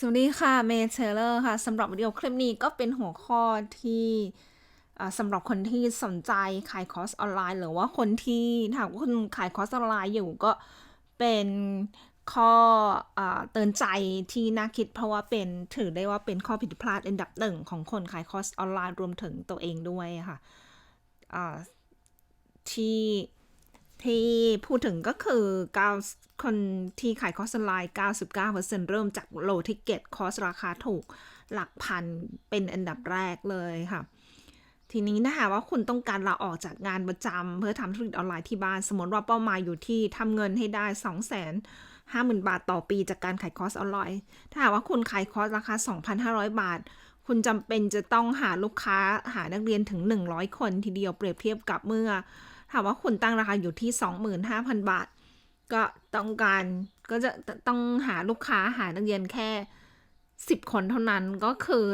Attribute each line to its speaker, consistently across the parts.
Speaker 1: สวัสดีค่ะ เมเทเลอร์ค่ะสำหรับวิดีโอคลิปนี้ก็เป็นหัวข้อที่สำหรับคนที่สนใจขายคอร์สออนไลน์ หรือว่าคนที่ถามว่าคุณขายคอร์สออนไลน์อยู่ก็เป็นข้ออเตือนใจที่น่าคิดเพราะว่าเป็นถือได้ว่าเป็นข้อผิดพลาดอันดับหนึ่งของคนขายคอร์สออนไลน์รวมถึงตัวเองด้วยค่ะที่ ที่พูดถึงก็คือ9คนที่ขายคอร์สออนไลน์ 99%เริ่มจากโลทิเก็ตคอร์สราคาถูกหลักพันเป็นอันดับแรกเลยค่ะ ทีนี้นะคะว่าคุณต้องการลาออกจากงานประจำเพื่อทำธุรกิจออนไลน์ที่บ้าน สมมติว่าเป้าหมายอยู่ที่ทำเงินให้ได้2 5 0 0 0 0 บาทต่อปีจากการขายคอร์สออนไลน์ ถ้าหากว่าคุณขายคอร์สราคา 2,500 บาท คุณจำเป็นจะต้องหาลูกค้าหานักเรียนถึง 100 คนทีเดียวเปรียบเทียบกับเมื่อ ถามว่าคุณตั้งราคาอยู่ที่ 25,000 บาท ก็ต้องการก็จะต้องหาลูกค้าหานักเรียนแค่ 10 คนเท่านั้นก็คือ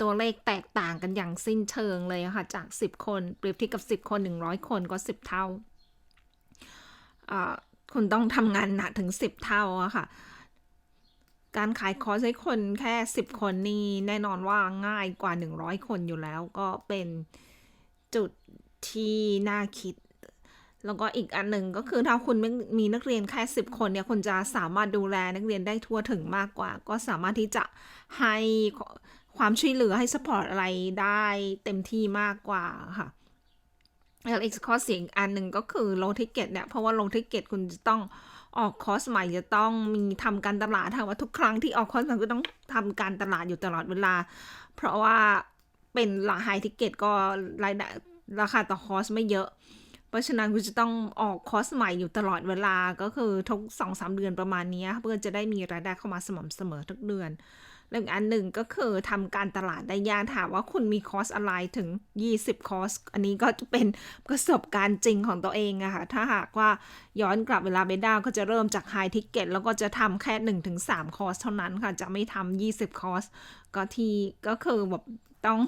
Speaker 1: ตัวเลขแตกต่างกันอย่างสิ้นเชิงเลยค่ะ จาก 10 คนเปรียบเทียบกับ 10 คน 100 คนก็ 10 เท่าอ่าคุณต้องทำงานหนักถึง 10 เท่าอะค่ะ การขายคอร์สให้คนแค่ 10 คนนี่แน่นอนว่าง่ายกว่า 100 คนอยู่แล้วก็เป็นจุดที่น่าคิด แล้วก็อีกอันหนึ่งก็คือถ้าคุณมีนักเรียนแค่ 10 คนเนี่ยคุณจะสามารถดูแลนักเรียนได้ทั่วถึงมากกว่า ก็สามารถที่จะให้ความช่วยเหลือให้สปอร์ตอะไรได้เต็มที่มากกว่าค่ะแล้วอีกข้อเสียอีกอันหนึ่งก็คือโลทิเกตเนี่ย เพราะว่าโลทิเกตคุณจะต้องออกคอร์สใหม่จะต้องมีทำการตลาดค่ะว่าทุกครั้งที่ออกคอร์สมันก็ต้องทำการตลาดอยู่ตลอดเวลา เพราะว่าเป็นราคาทิเกตก็รายได้ราคาต่อคอร์สไม่เยอะ เพราะฉะนั้นคุณจะต้องออกคอร์สใหม่อยู่ตลอดเวลาก็คือทุกสองสามเดือนประมาณนี้เพื่อจะได้มีรายได้เข้ามาสม่ำเสมอทุกเดือนเรื่องอันหนึ่งก็คือทำการตลาดได้ยากถามว่าคุณมีคอร์สอะไรถึง 20 คอร์ส อันนี้ก็จะเป็นประสบการณ์จริงของตัวเองอะค่ะ ถ้าหากว่าย้อนกลับเวลาไปได้ก็จะเริ่มจากไฮทิกเก็ตแล้วก็จะทำแค่ 1-3 คอร์สเท่านั้นค่ะ จะไม่ทำ20 คอร์ส ก็ที่ก็คือแบบต้อง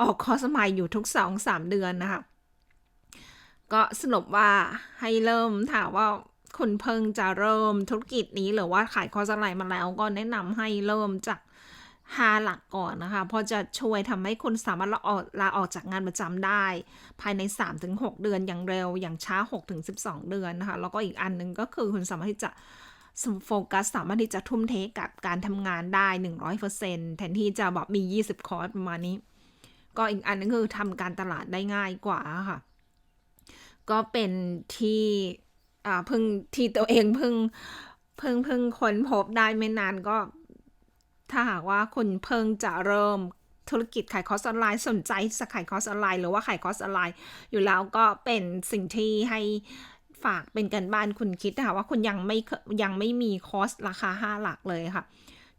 Speaker 1: ออกคอร์สใหม่อยู่ทุก 2-3 เดือนนะคะ ก็สรุปว่าให้เริ่มถามว่าคุณเพิ่งจะเริ่มธุรกิจนี้หรือว่าขายคอร์สอะไรมาแล้วก็แนะนำให้เริ่มจากห้าหลักก่อนนะคะ เพราะจะช่วยทำให้คุณสามารถลาออกลาออกจากงานประจำได้ ภายใน 3-6 เดือนอย่างเร็วอย่างช้า 6-12 เดือนนะคะ แล้วก็อีกอันหนึ่งก็คือคุณสามารถที่จะโฟกัสสามารถที่จะทุ่มเทกับการทำงานได้ 100%แทนที่จะแบบมี 20 คอร์สประมาณนี้ ก็อีกอันนึงคือทำการตลาดได้ง่ายกว่าค่ะ ก็เป็นที่อ่าเพิ่งที่ตัวเองเพิ่งเพิ่งเพิ่งค้นพบได้ไม่นานก็ ถ้าหากว่าคุณเพิ่งจะเริ่มธุรกิจขายคอร์สออนไลน์สนใจจะขายคอร์สออนไลน์หรือว่าขายคอร์สออนไลน์อยู่แล้วก็เป็นสิ่งที่ให้ฝากเป็นกันบ้านคุณคิดนะคะว่าคุณยังไม่ยังไม่มีคอร์สราคา 5 หลักเลยค่ะ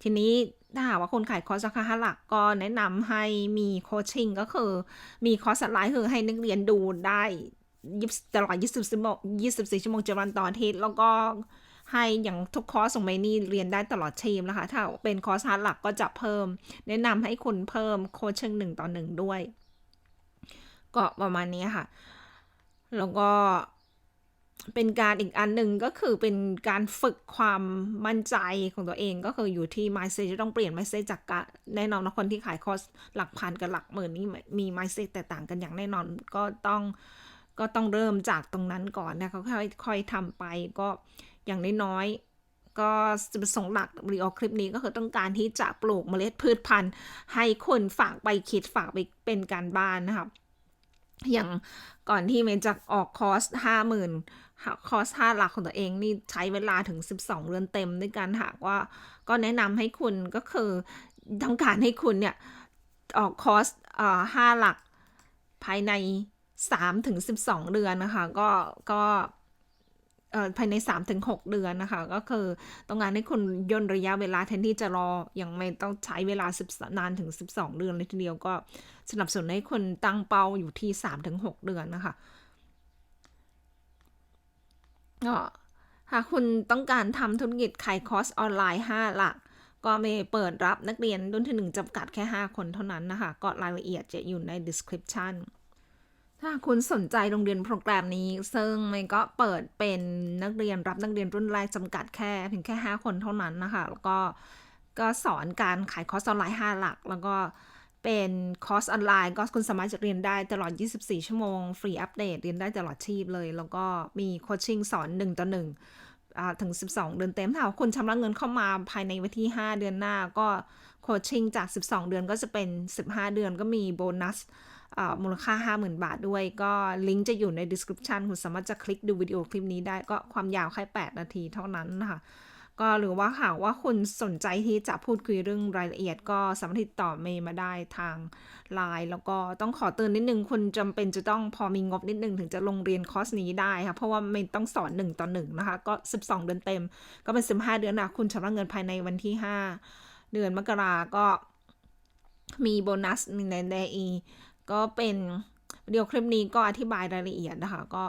Speaker 1: ทีนี้ถ้าหากว่าคนขายคอร์สราคา5หลักก็แนะนำให้มีโคชชิ่งก็คือมีคอร์สออนไลน์คือให้นักเรียนดูได้ ตลอด24ชั่วโมง24ชั่วโมง7วันต่ออาทิตย์แล้วก็ให้อย่างทุกคอร์สส่งไปนี่เรียนได้ตลอดชีพนะคะ ถ้าเป็นคอร์สฮาร์ดหลักก็จะเพิ่ม แนะนำให้คุณเพิ่มโคชชิ่งหนึ่งต่อหนึ่งด้วย ก็ประมาณนี้ค่ะ แล้วก็เป็นการอีกอันหนึ่งก็คือเป็นการฝึกความมั่นใจของตัวเองก็คืออยู่ที่ mindset จะต้องเปลี่ยน mindset จากการแน่นอนนะคนที่ขายคอร์สหลักพันกับหลักหมื่นนี่มี mindset แตกต่างกันอย่างแน่นอนก็ต้อง ก็ต้องเริ่มจากตรงนั้นก่อนนะเขาค่อยค่อยทำไปก็อย่างน้อยๆก็จุดประสงค์หลักรีออกคลิปนี้ก็คือต้องการที่จะปลูกเมล็ดพืชพันธุ์ ให้คนฝากไปคิดฝากไปเป็นการบ้านนะครับอย่างก่อนที่เมย์จะออกคอร์สห้าหมื่นคอร์สห้าหลักของตัวเองนี่ใช้เวลาถึง 12 เดือนเต็มด้วยกันหากว่าก็แนะนำให้คุณก็คือต้องการให้คุณเนี่ย ออกคอร์สห้าหลักภายใน 3ถึง12 เดือนนะคะก็ก็ภายใน 3-6 เดือนนะคะ ก็คือต้องการให้คุณย่นระยะเวลาแทนที่จะรออย่างไม่ต้องใช้เวลา10นานถึง 12 เดือนเลยทีเดียวก็สนับสนุนให้คุณตั้งเป้าอยู่ที่ 3-6 เดือนนะคะก็หากคุณต้องการทำธุรกิจขายคอร์สออนไลน์ 5 หลัก ก็ไม่เปิดรับนักเรียนรุ่นที่ 1จำกัดแค่ 5 คนเท่านั้นนะคะ ก็รายละเอียดจะอยู่ใน description ถ้าคุณสนใจโรงเรียนโปรแกรมนี้ ซึ่งมันก็เปิดเป็นนักเรียนรับนักเรียนรุ่นแรกจำกัดแค่เพียงแค่ 5 คนเท่านั้นนะคะ แล้วก็ก็สอนการขายคอร์สออนไลน์ 5 หลัก แล้วก็เป็นคอร์สออนไลน์ก็คุณสามารถจะเรียนได้ตลอด 24 ชั่วโมง ฟรีอัปเดต เรียนได้ตลอดชีพเลย แล้วก็มีโคชชิ่งสอน 1 ต่อ1อ่าถึง 12 เดือนเต็มถ้าคุณชำระเงินเข้ามาภายในวันที่ 5 เดือนหน้า ก็โคชชิ่งจาก 12 เดือนก็จะเป็น 15 เดือนก็มีโบนัส มูลค่า 50,000 บาทด้วย ก็ลิงก์จะอยู่ใน description คุณสามารถจะคลิกดูวิดีโอคลิปนี้ได้ก็ความยาวแค่ 8 นาทีเท่านั้นนะคะก็หรือว่าหากว่าคุณสนใจที่จะพูดคุยเรื่องรายละเอียด ก็สามารถติดต่อเมย์มาได้ทางไลน์แล้วก็ต้องขอเตือนนิดนึงคุณจำเป็นจะต้องพอมีงบนิดนึงถึงจะลงเรียนคอร์สนี้ได้ค่ะเพราะว่าเมย์ต้องสอน 1 ต่อ1นะคะก็ 12 เดือนเต็ม ก็เป็น 15 เดือนนะคุณชำระเงินภายในวันที่ 5 เดือนมกราก็มีโบนัสในในอี ก็เป็นวิดีโอคลิปนี้ก็อธิบายรายละเอียดนะคะ ก็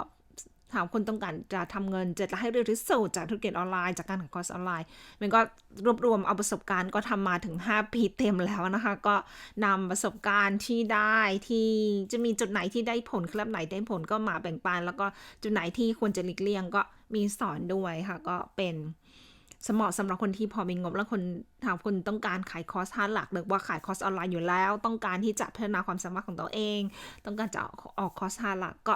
Speaker 1: ถามคนต้องการจะทำเงินจะให้เร็วที่สุดจากธุรกิจออนไลน์จากการขายคอร์สออนไลน์ มันก็รวบรวมเอาประสบการณ์ก็ทำมาถึง 5 ปีเต็มแล้วนะคะ ก็นำประสบการณ์ที่ได้ที่จะมีจุดไหนที่ได้ผลคลับไหนได้ผลก็มาแบ่งปัน แล้วก็จุดไหนที่ควรจะหลีกเลี่ยงก็มีสอนด้วยค่ะ ก็เป็น สเหมาะสำหรับคนที่พอมีงบและคนทางคนต้องการขายคอร์สห้าหลักหรือว่าขายคอร์สออนไลน์อยู่แล้ว ต้องการที่จะพัฒนาความสามารถของตัวเอง ต้องการจะออกคอร์สห้าหลักก็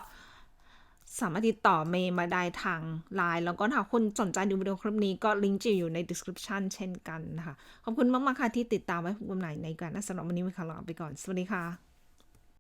Speaker 1: สามารถติดต่อเมย์มาได้ทางไลน์แล้วก็ถ้าคุณสนใจดูวิดีโอคลิปนี้ก็ลิงก์จะอยู่ใน description เช่นกันนะคะ ขอบคุณมาก ๆ ค่ะที่ติดตามไว้พบกันใหม่ในการนะสำหรับวันนี้มีข่าลาไปก่อน สวัสดีค่ะ